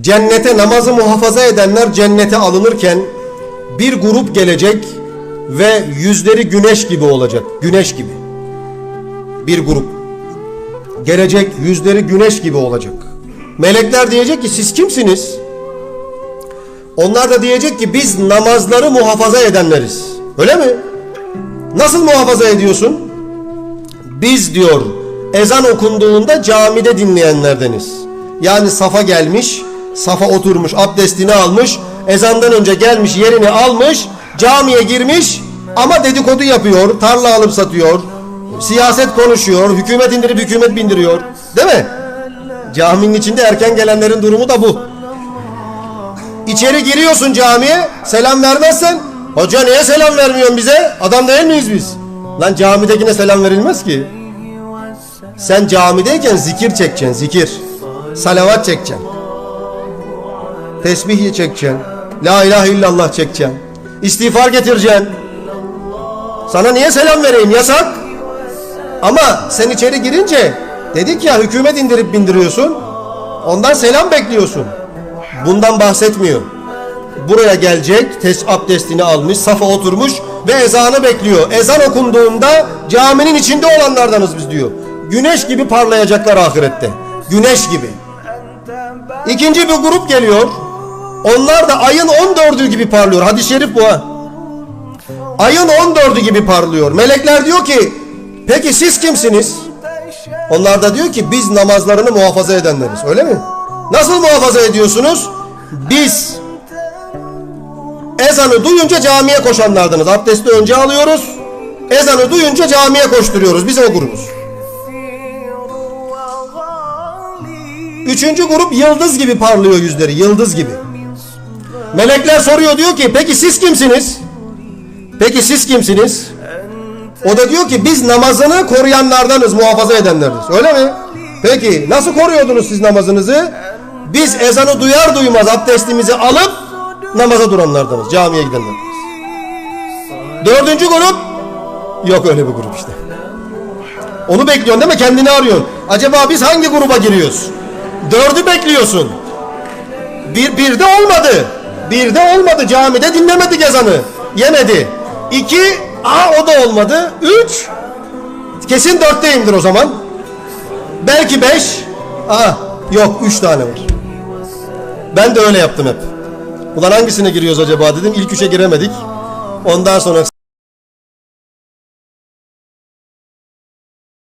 Cennete namazı muhafaza edenler cennete alınırken bir grup gelecek ve yüzleri güneş gibi olacak. Güneş gibi. Bir grup gelecek yüzleri güneş gibi olacak. Melekler diyecek ki siz kimsiniz? Onlar da diyecek ki biz namazları muhafaza edenleriz. Öyle mi? Nasıl muhafaza ediyorsun? Biz diyor ezan okunduğunda camide dinleyenlerdeniz. Yani safa gelmiş, safa oturmuş, abdestini almış, ezandan önce gelmiş yerini almış, camiye girmiş ama dedikodu yapıyor, tarla alıp satıyor, siyaset konuşuyor, hükümet indirip hükümet bindiriyor. Değil mi? Caminin içinde erken gelenlerin durumu da bu. İçeri giriyorsun camiye, selam vermezsen, hoca niye selam vermiyorsun bize? Adam değil miyiz biz? Lan camidekine selam verilmez ki. Sen camideyken zikir çekeceksin, zikir. Salavat çekeceksin. Tesbih çekeceksin. La ilahe illallah çekeceksin. İstiğfar getireceksin. Sana niye selam vereyim? Yasak. Ama sen içeri girince dedik ya hükümet indirip bindiriyorsun. Ondan selam bekliyorsun. Bundan bahsetmiyor. Buraya gelecek, tes abdestini almış, safa oturmuş ve ezanı bekliyor. Ezan okunduğunda caminin içinde olanlardanız biz diyor. Güneş gibi parlayacaklar ahirette. Güneş gibi. İkinci bir grup geliyor. Onlar da ayın 14'ü gibi parlıyor. Hadis-i şerif bu ha. Ayın 14'ü gibi parlıyor. Melekler diyor ki peki siz kimsiniz? Onlar da diyor ki biz namazlarını muhafaza edenleriz. Öyle mi? Nasıl muhafaza ediyorsunuz? Biz ezanı duyunca camiye koşanlardanız. Abdesti önce alıyoruz. Ezanı duyunca camiye koşturuyoruz. Biz o grubuz. Üçüncü grup yıldız gibi parlıyor yüzleri. Yıldız gibi. Melekler soruyor diyor ki peki siz kimsiniz? Peki siz kimsiniz? O da diyor ki biz namazını koruyanlardanız, muhafaza edenleriz. Öyle mi? Peki nasıl koruyordunuz siz namazınızı? Biz ezanı duyar duymaz abdestimizi alıp namaza duranlardanız, camiye gidenlerdeniz. Dördüncü grup yok öyle bir grup işte. Onu bekliyorsun değil mi? Kendini arıyorsun. Acaba biz hangi gruba giriyoruz? Dördü bekliyorsun. Bir, bir de olmadı. Bir de olmadı. Camide dinlemedik ezanı. Yemedi. İki, aa o da olmadı. Üç, kesin dörtteyimdir o zaman. Belki beş, aa yok üç tane var. Ben de öyle yaptım hep. Ulan hangisine giriyoruz acaba dedim. İlk üçe giremedik. Ondan sonra